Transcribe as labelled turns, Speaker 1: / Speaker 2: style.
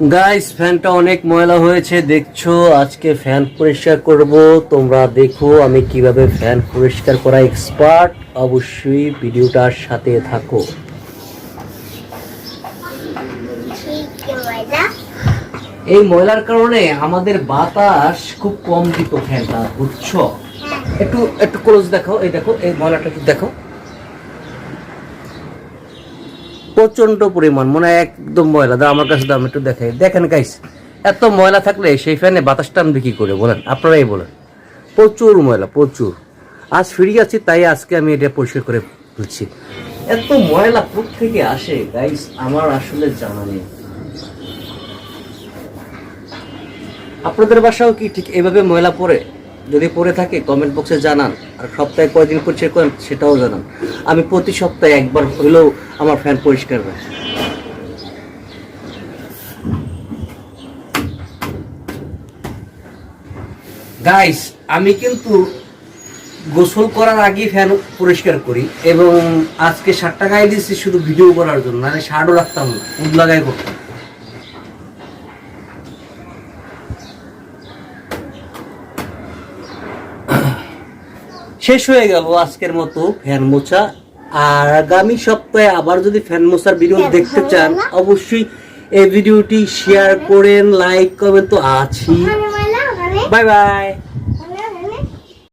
Speaker 1: Guys ফ্যানটা অনেক ময়লা হয়েছে দেখছ? আজকে ফ্যান পরিষ্কার করব। তোমরা দেখো আমি কীভাবে ফ্যান পরিষ্কার করা এক্সপার্ট অবশ্যই ভিডিওটার সাথে থাকো। এই ময়লার কারণে আমাদের বাতাস খুব কম দিত ফ্যানটা বুঝছ? একটু একটু ক্লোজ দেখো এই দেখো এই ময়লাটা একটু দেখো প্রচণ্ড পরিমাণ, মনে হয় একদম ময়লা। দাও, আমার কাছে দাম একটু দেখাই। দেখেন গাইস এত ময়লা থাকলে সেই ফ্যানে বাতাস টানবে কি করে, বলেন, আপনারাই বলেন। প্রচুর ময়লা, প্রচুর। আজ ফিরে আছি তাই আজকে আমি এটা পরিষ্কার করে তুলছি এত ময়লা থেকে আসে গাইস আমার আসলে জানা নেই। আপনাদের বাসাও কি ঠিক এভাবে ময়লা পড়ে? যদি পড়ে থাকে কমেন্ট বক্সে জানান। আর সপ্তাহে কয়দিন পরিষ্কার করেন, সেটাও জানান। আমি প্রতি সপ্তাহে একবার হলেও আমার ফ্যান পরিষ্কার রাখি গাইস আমি কিন্তু গোসল করার আগে ফ্যান পরিষ্কার করি এবং আজকে ষাট গায়ে দিচ্ছি শুধু ভিডিও করার জন্য মানে শার্টও রাখতাম না, উদ লাগাই করতাম। শেষ হয়ে গেল আজকের মতো ফ্যান মোছা। আর আগামী সপ্তাহে আবার যদি ফ্যান মোছার ভিডিও দেখতে চান অবশ্যই এই ভিডিওটি শেয়ার করেন লাইক করবেন তো আছি। Bye bye